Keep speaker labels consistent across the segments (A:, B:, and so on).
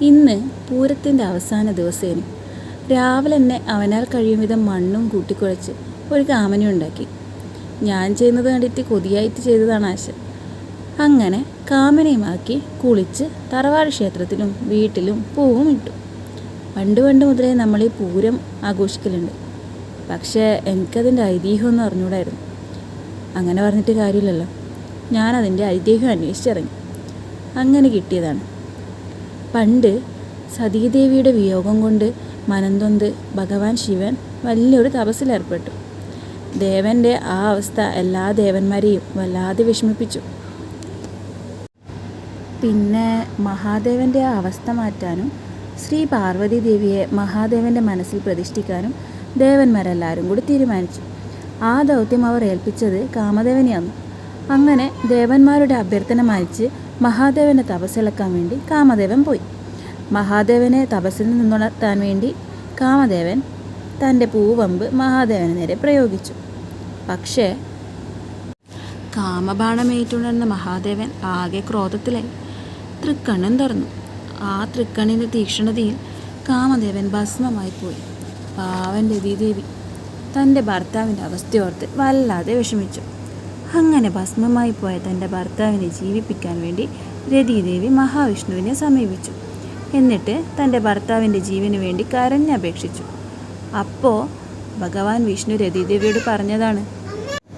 A: ഇന്ന് പൂരത്തിന്റെ അവസാന ദിവസേനു. രാവിലെ തന്നെ അവനാൽ കഴിയും വിധം മണ്ണും കൂട്ടിക്കുഴച്ച് ഒരു കാമനും ഉണ്ടാക്കി. ഞാൻ ചെയ്യുന്നത് കണ്ടിട്ട് കൊതിയായിട്ട് ചെയ്തതാണ് ആശ. അങ്ങനെ കാമനയുമാക്കി കുളിച്ച് തറവാട് ക്ഷേത്രത്തിലും വീട്ടിലും പൂവും ഇട്ടു. പണ്ട് പണ്ട് മുതലേ നമ്മൾ ഈ പൂരം ആഘോഷിക്കലുണ്ട്. പക്ഷേ എനിക്കതിന്റെ ഐതിഹ്യമൊന്നും അറിഞ്ഞൂടായിരുന്നു. അങ്ങനെ പറഞ്ഞിട്ട് കാര്യമില്ലല്ലോ. ഞാനതിന്റെ ഐതിഹ്യം അന്വേഷിച്ചിറങ്ങി. അങ്ങനെ കിട്ടിയതാണ്. പണ്ട് സതീദേവിയുടെ വിയോഗം കൊണ്ട് മനംതൊന്ത് ഭഗവാൻ ശിവൻ വലിയൊരു തപസ്സിലേർപ്പെട്ടു ദേവന്റെ ആ അവസ്ഥ എല്ലാ ദേവന്മാരെയും വല്ലാതെ വിഷമിപ്പിച്ചു. പിന്നെ മഹാദേവന്റെ ആ അവസ്ഥ മാറ്റാനും ശ്രീ പാർവതി ദേവിയെ മഹാദേവന്റെ മനസ്സിൽ പ്രതിഷ്ഠിക്കാനും ദേവന്മാരെല്ലാവരും കൂടി തീരുമാനിച്ചു. ആ ദൗത്യം അവർ ഏൽപ്പിച്ചത് കാമദേവനെയാണ് അങ്ങനെ ദേവന്മാരുടെ അഭ്യർത്ഥന മാനിച്ച് മഹാദേവനെ തപസ്സിളക്കാൻ വേണ്ടി കാമദേവൻ പോയി. മഹാദേവനെ തപസ്സിൽ നിന്നുണർത്താൻ വേണ്ടി കാമദേവൻ തന്റെ പൂവമ്പ് മഹാദേവന് നേരെ പ്രയോഗിച്ചു. പക്ഷേ കാമബാണമേറ്റുണർന്ന മഹാദേവൻ ആകെ ക്രോധത്തിലായി. തൃക്കണ്ണൻ തുറന്നു. ആ തൃക്കണ്ണിന്റെ തീക്ഷ്ണതയിൽ കാമദേവൻ ഭസ്മമായി പോയി. പാവൻ രവിദേവി തന്റെ ഭർത്താവിന്റെ അവസ്ഥയോർത്ത് വല്ലാതെ വിഷമിച്ചു. അങ്ങനെ ഭസ്മമായി പോയ തന്റെ ഭർത്താവിനെ ജീവിപ്പിക്കാൻ വേണ്ടി രതിദേവി മഹാവിഷ്ണുവിനെ സമീപിച്ചു. എന്നിട്ട് തന്റെ ഭർത്താവിന്റെ ജീവന് വേണ്ടി കരഞ്ഞപേക്ഷിച്ചു അപ്പോൾ ഭഗവാൻ വിഷ്ണു രതിദേവിയോട് പറഞ്ഞതാണ്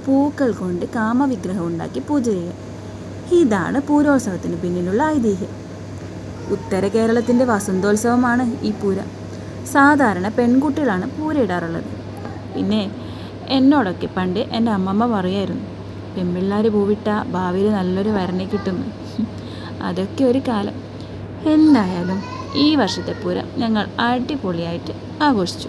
A: പൂക്കൾ കൊണ്ട് കാമവിഗ്രഹം ഉണ്ടാക്കി പൂജ ചെയ്യുക. ഇതാണ് പൂരോത്സവത്തിന് പിന്നിലുള്ള ഐതിഹ്യം. ഉത്തര കേരളത്തിന്റെ വസന്തോത്സവമാണ് ഈ പൂര. സാധാരണ പെൺകുട്ടികളാണ് പൂരയിടാറുള്ളത് പിന്നെ എന്നോടൊക്കെ പണ്ട് എന്റെ അമ്മമ്മ പറയായിരുന്നു പെൺപിള്ളേർ പൂവിട്ട ഭാവിയിൽ നല്ലൊരു വരനെ കിട്ടുന്നു അതൊക്കെ ഒരു കാലം. എന്തായാലും ഈ വർഷത്തെ പൂരം ഞങ്ങൾ അടിപൊളിയായിട്ട് ആഘോഷിച്ചു.